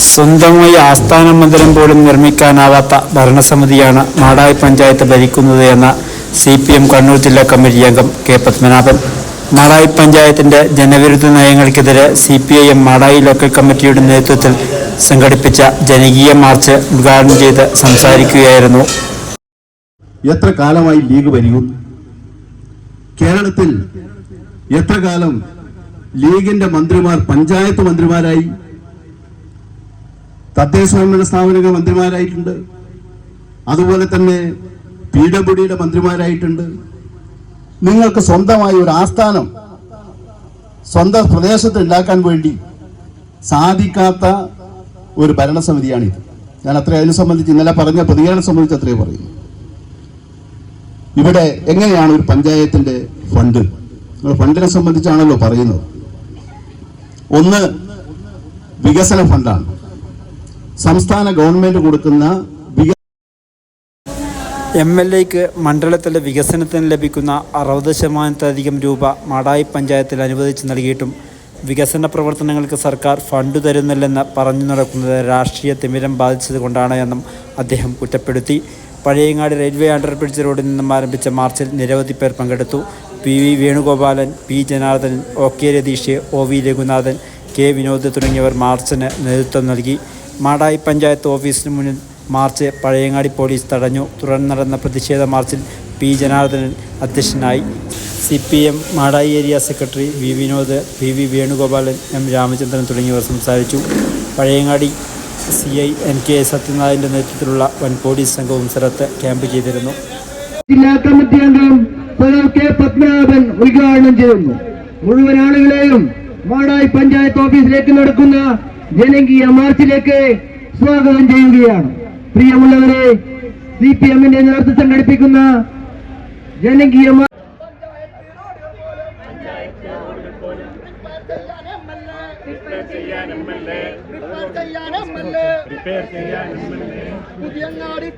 സ്വന്തമായി ആസ്ഥാന മന്ദിരം പോലും നിർമ്മിക്കാനാവാത്ത ഭരണസമിതിയാണ് മാടായി പഞ്ചായത്ത് ഭരിക്കുന്നത് എന്ന സി പി എം കണ്ണൂർ ജില്ലാ കമ്മിറ്റി അംഗം കെ പത്മനാഭൻ. മാടായി പഞ്ചായത്തിന്റെ ജനവിരുദ്ധ നയങ്ങൾക്കെതിരെ C P I M Madayi local കമ്മിറ്റിയുടെ നേതൃത്വത്തിൽ സംഘടിപ്പിച്ച ജനകീയ മാർച്ച് ഉദ്ഘാടനം ചെയ്ത് സംസാരിക്കുകയായിരുന്നു. എത്ര കാലമായി ലീഗ് ഭരിക്കും? കേരളത്തിൽ എത്ര കാലം ലീഗിന്റെ മന്ത്രിമാർ പഞ്ചായത്ത് മന്ത്രിമാരായി തദ്ദേശ സ്വയംഭരണ സ്ഥാപനങ്ങൾ മന്ത്രിമാരായിട്ടുണ്ട്. അതുപോലെ തന്നെ പി ഡബ്ല്യു ഡിയുടെ മന്ത്രിമാരായിട്ടുണ്ട്. നിങ്ങൾക്ക് സ്വന്തമായി ഒരു ആസ്ഥാനം സ്വന്തം പ്രദേശത്ത് ഉണ്ടാക്കാൻ വേണ്ടി സാധിക്കാത്ത ഒരു ഭരണസമിതിയാണിത്. ഞാൻ അത്ര അതിനെ സംബന്ധിച്ച് ഇന്നലെ പറഞ്ഞ പ്രതികരണം സംബന്ധിച്ച് അത്രേ പറയുന്നു. ഇവിടെ എങ്ങനെയാണ് ഒരു പഞ്ചായത്തിന്റെ ഫണ്ട്? ഫണ്ടിനെ സംബന്ധിച്ചാണല്ലോ പറയുന്നത്. ഒന്ന് വികസന ഫണ്ടാണ്. സംസ്ഥാന ഗവൺമെന്റ് കൊടുക്കുന്ന എം എൽ എക്ക് മണ്ഡലത്തിലെ വികസനത്തിന് ലഭിക്കുന്ന അറുപത് ശതമാനത്തിലധികം രൂപ മാടായി പഞ്ചായത്തിൽ അനുവദിച്ച് നൽകിയിട്ടും വികസന പ്രവർത്തനങ്ങൾക്ക് സർക്കാർ ഫണ്ട് തരുന്നില്ലെന്ന് പറഞ്ഞു നടക്കുന്നത് രാഷ്ട്രീയ തിമിരം ബാധിച്ചതുകൊണ്ടാണ് എന്നും അദ്ദേഹം കുറ്റപ്പെടുത്തി. പഴയങ്ങാട് റെയിൽവേ അണ്ടർബ്രിഡ്ജ് റോഡിൽ നിന്നും ആരംഭിച്ച മാർച്ചിൽ നിരവധി പേർ പങ്കെടുത്തു. P V Venugopalan P Janardhanan O K Ratheesh O V Raghunathan K Vinod തുടങ്ങിയവർ മാർച്ചിന് നേതൃത്വം നൽകി. മാടായി പഞ്ചായത്ത് ഓഫീസിന് മുന്നിൽ മാർച്ച് പഴയങ്ങാടി പോലീസ് തടഞ്ഞു. തുടർന്ന് നടന്ന പ്രതിഷേധ മാർച്ചിൽ പി. ജനാർദ്ദനൻ അധ്യക്ഷനായി. C. P. M Madayi area secretary V. Vinod P. V. Venugopalan M. Ramachandran തുടങ്ങിയവർ സംസാരിച്ചു. Pazhayangadi C. I. N. K. സത്യനാഥിന്റെ നേതൃത്വത്തിലുള്ള വൻ പോലീസ് സംഘവും സ്ഥലത്ത് ക്യാമ്പ് ചെയ്തിരുന്നു. ജില്ലാ കമ്മിറ്റി അംഗം കെ. പത്മനാഭൻ ഉദ്ഘാടനം ചെയ്യുന്നു. മുഴുവൻ ആളുകളെയും മാടായി പഞ്ചായത്ത് ഓഫീസിലേക്ക് നടക്കുന്ന ജനകീയ മാർച്ചിലേക്ക് സ്വാഗതം ചെയ്യുകയാണ്. പ്രിയമുള്ളവരെ സി പി എമ്മിന്റെ നേതൃത്വം സംഘടിപ്പിക്കുന്ന ജനകീയ മാ- പുതിയങ്ങാടി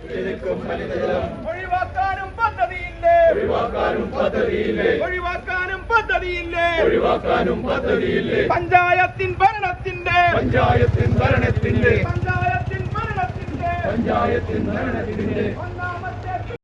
പുലിമുട്ട് ഒഴിവാക്കാനും പദ്ധതിയില്ലേ? ഒഴിവാക്കാനും പദ്ധതിയില്ലേ? ഒഴിവാക്കാനും പദ്ധതിയില്ലേ? ഒഴിവാക്കാനും പദ്ധതിയില്ലേ? പഞ്ചായത്തിൻ ഭരണത്തിന്റെ പഞ്ചായത്തിൻ ഭരണത്തിന്റെ പഞ്ചായത്തിൻ ഭരണത്തിന്റെ പഞ്ചായത്തിൻ ഭരണത്തിന്റെ